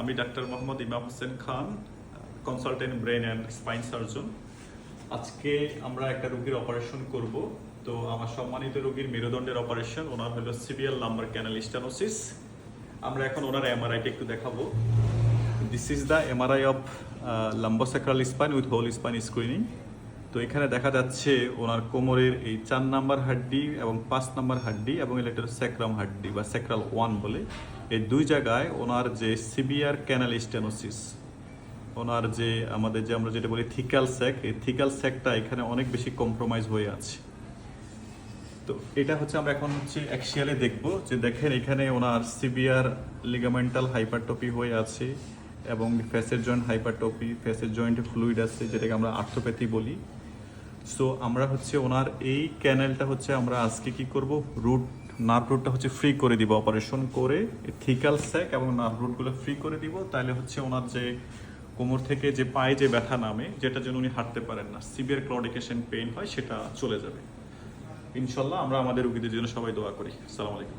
আমি doctor Mohammad Imam Hossain Khan consultant brain and spine surgeon আজকে আমরা একটা রোগীর অপারেশন করব। তো আমার সম্মানিত রোগীর মেরুদণ্ডের অপারেশন ওনার হলো সিভিয়াল লাম্বার ক্যানাল স্টানোসিস আমরা এখন ওনার এমআরআইটা একটু দেখাবো। This is the MRI of lumbosacral spine with whole spine screening তো এখানে দেখা যাচ্ছে ওনার কোমরের এই চার নাম্বার হাড্ডি এবং পাঁচ নাম্বার হাড্ডি এবং এটা স্যাক্রাম হাড্ডি বা স্যাক্রাল ওয়ান বলে। এই দুই জায়গায় ওনার যে সিভিয়ার ক্যানাল স্টেনোসিস ওনার যে আমাদের যে আমরা যেটা বলি থিকাল স্যাক এই থিকাল স্যাকটা এখানে অনেক বেশি কম্প্রোমাইজ হয়ে আছে। তো এটা হচ্ছে আমরা এখন হচ্ছে অ্যাক্সিয়ালে দেখব যে দেখেন এখানে ওনার সিভিয়ার লিগামেন্টাল হাইপারটপি হয়ে আছে এবং ফেসের জয়েন্ট হাইপারটপি ফেসের জয়েন্টে ফ্লুইড আছে, যেটাকে আমরা আর্থোপ্যাথি বলি। সো আমরা হচ্ছে ওনার এই ক্যানেলটা হচ্ছে আমরা আজকে কি করব? রুট নার্ভ রুটটা হচ্ছে ফ্রি করে দিব অপারেশন করে থিকাল স্যাক এবং নার্ভ রুটগুলো ফ্রি করে দিব। তাহলে হচ্ছে ওনার যে কোমর থেকে যে পায়ে যে ব্যথা নামে, যেটা যেন উনি হাঁটতে পারেন না সিভিয়ার ক্লডিকেশন পেইন হয়, সেটা চলে যাবে। ইনশাল্লাহ আমরা আমাদের রুগীদের জন্য সবাই দোয়া করি। আসসালামু আলাইকুম।